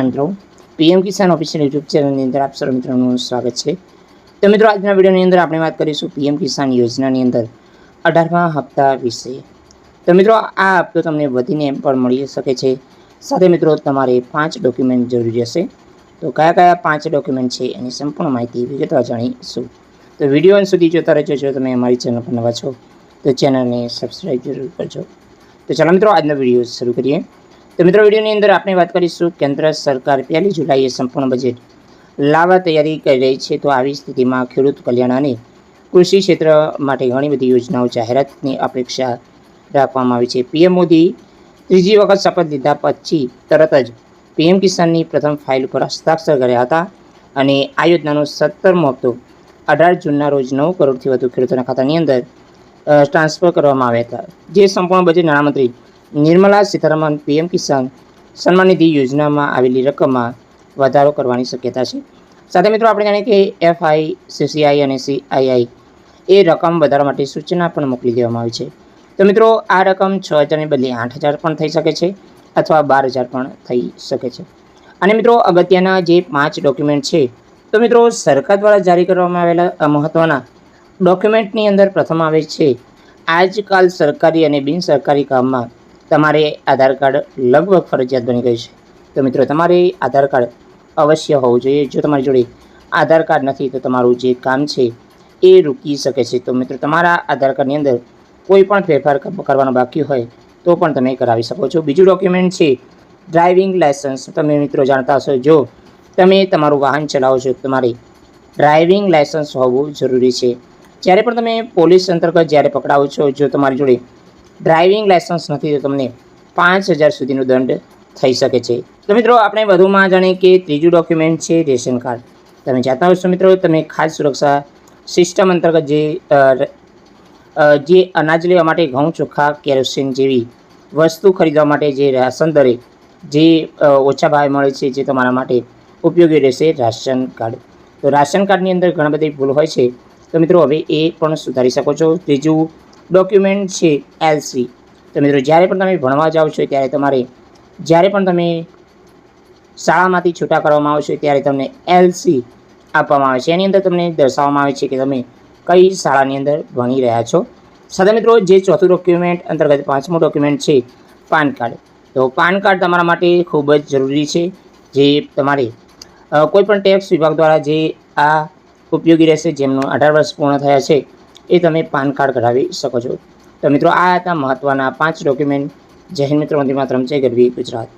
મિત્રો પીએમ કિસાન official YouTube ચેનલની અંદર આપ સર્વ મિત્રોનું સ્વાગત છે. તો મિત્રો, આજના વિડીયોની અંદર આપણે વાત કરીશું પીએમ કિસાન યોજનાની અંદર અઢારમા હપ્તા વિશે. તો મિત્રો, આ હપ્તો તમને વધીને એમ પણ મળી શકે છે. સાથે મિત્રો, તમારે પાંચ ડોક્યુમેન્ટ જરૂરી હશે. તો કયા કયા પાંચ ડોક્યુમેન્ટ છે એની સંપૂર્ણ માહિતી વિગતવાર જાણીશું. તો વીડિયો અંત સુધી જોતા રહેજો જો તમે અમારી ચેનલ પર નવા છો, તો ચેનલને સબસ્ક્રાઈબ જરૂર કરજો. તો ચાલો મિત્રો, આજનો વીડિયો શરૂ કરીએ. તો મિત્રો, વિડીયોની અંદર આપણે વાત કરીશું કેન્દ્ર સરકાર પહેલી જુલાઈએ સંપૂર્ણ બજેટ લાવવા તૈયારી કરી રહી છે. તો આવી સ્થિતિમાં ખેડૂત કલ્યાણ અને કૃષિ ક્ષેત્ર માટે ઘણી બધી યોજનાઓ, જાહેરાતની અપેક્ષા રાખવામાં આવી છે. પીએમ મોદી ત્રીજી વખત શપથ લીધા પછી તરત જ પીએમ કિસાનની પ્રથમ ફાઇલ ઉપર હસ્તાક્ષર કર્યા હતા અને આ યોજનાનો સત્તરમો હપ્તો અઢાર જૂનના રોજ નવ કરોડથી વધુ ખેડૂતોના ખાતાની અંદર ટ્રાન્સફર કરવામાં આવ્યા હતા. જે સંપૂર્ણ બજેટ નાણામંત્રી નિર્મલા સીતારામન પીએમ કિસાન સન્માન નિધિ યોજનામાં આવેલી રકમમાં વધારો કરવાની શક્યતા છે. સાથે મિત્રો, આપણે જાણીએ કે એફઆઈ, સીસીઆઈ અને સીઆઈઆઈ એ રકમ વધારવા માટે સૂચના પણ મોકલી દેવામાં આવી છે. તો મિત્રો, આ રકમ છ હજારને બદલે આઠ હજાર પણ થઈ શકે છે અથવા બાર હજાર પણ થઈ શકે છે. અને મિત્રો, અગત્યના જે પાંચ ડોક્યુમેન્ટ છે, તો મિત્રો, સરકાર દ્વારા જારી કરવામાં આવેલા મહત્ત્વના ડોક્યુમેન્ટની અંદર પ્રથમ આવે છે, આજકાલ સરકારી અને બિન સરકારી કામમાં તમારે આધાર કાર્ડ લગભગ ફરજિયાત બની ગયું છે. તો મિત્રો, તમારે આધાર કાર્ડ અવશ્ય હોવું જોઈએ. જો તમારી જોડે આધાર કાર્ડ નથી, તો તમારું જે કામ છે એ રૂકી શકે છે. તો મિત્રો, તમારા આધાર કાર્ડની અંદર કોઈ પણ ફેરફાર કરવાનો બાકી હોય, તો પણ તમે કરાવી શકો છો. બીજું ડોક્યુમેન્ટ છે ડ્રાઇવિંગ લાયસન્સ તમે મિત્રો જાણતા હશો, જો તમે તમારું વાહન ચલાવો છો તમારે ડ્રાઇવિંગ લાયસન્સ હોવું જરૂરી છે. જ્યારે પણ તમે પોલીસ અંતર્ગત જ્યારે પકડાવો છો, જો તમારી જોડે ડ્રાઇવિંગ લાયસન્સ નથી, તો તમને પાંચ હજાર સુધીનો દંડ થઈ શકે છે. તો મિત્રો, આપણે વધુમાં જાણીએ કે ત્રીજું ડોક્યુમેન્ટ છે રેશન કાર્ડ. તમે જાણતા હશો મિત્રો તમે ખાદ્ય સુરક્ષા સિસ્ટમ અંતર્ગત જે જે અનાજ લેવા માટે ઘઉં, ચોખા, કેરોસીન જેવી વસ્તુ ખરીદવા માટે જે રાશન દરે જે ઓછા ભાવે મળે છે, જે તમારા માટે ઉપયોગી રહેશે રાશન કાર્ડ. તો રાશન કાર્ડની અંદર ઘણા બધી ભૂલ હોય છે. તો મિત્રો, હવે એ પણ સુધારી શકો છો. ત્રીજું ડોક્યુમેન્ટ છે એલસી તો મિત્રો, જ્યારે પણ તમે ભણવા જાઓ છો, ત્યારે તમારે, જ્યારે પણ તમે શાળામાંથી છૂટા કરવામાં આવશો, ત્યારે તમને એલસી આપવામાં આવે છે. એની અંદર તમને દર્શાવવામાં આવે છે કે તમે કઈ શાળાની અંદર ભણી રહ્યા છો. સાથે મિત્રો, જે ચોથું ડોક્યુમેન્ટ અંતર્ગત પાંચમું ડોક્યુમેન્ટ છે પાન કાર્ડ. તો પાન કાર્ડ તમારા માટે ખૂબ જ જરૂરી છે. જે તમારે કોઈપણ કોઈ ટેક્સ વિભાગ દ્વારા જે આ ઉપયોગી રહેશે, જેમનું અઢાર વર્ષ પૂર્ણ થયા છે એ તમે પાન કાર્ડ કઢાવી શકો છો. તો મિત્રો, આ હતા મહત્ત્વના પાંચ ડોક્યુમેન્ટ જય હિન્દ મિત્રો, વંદે માતરમ. જય ગરવી ગુજરાત.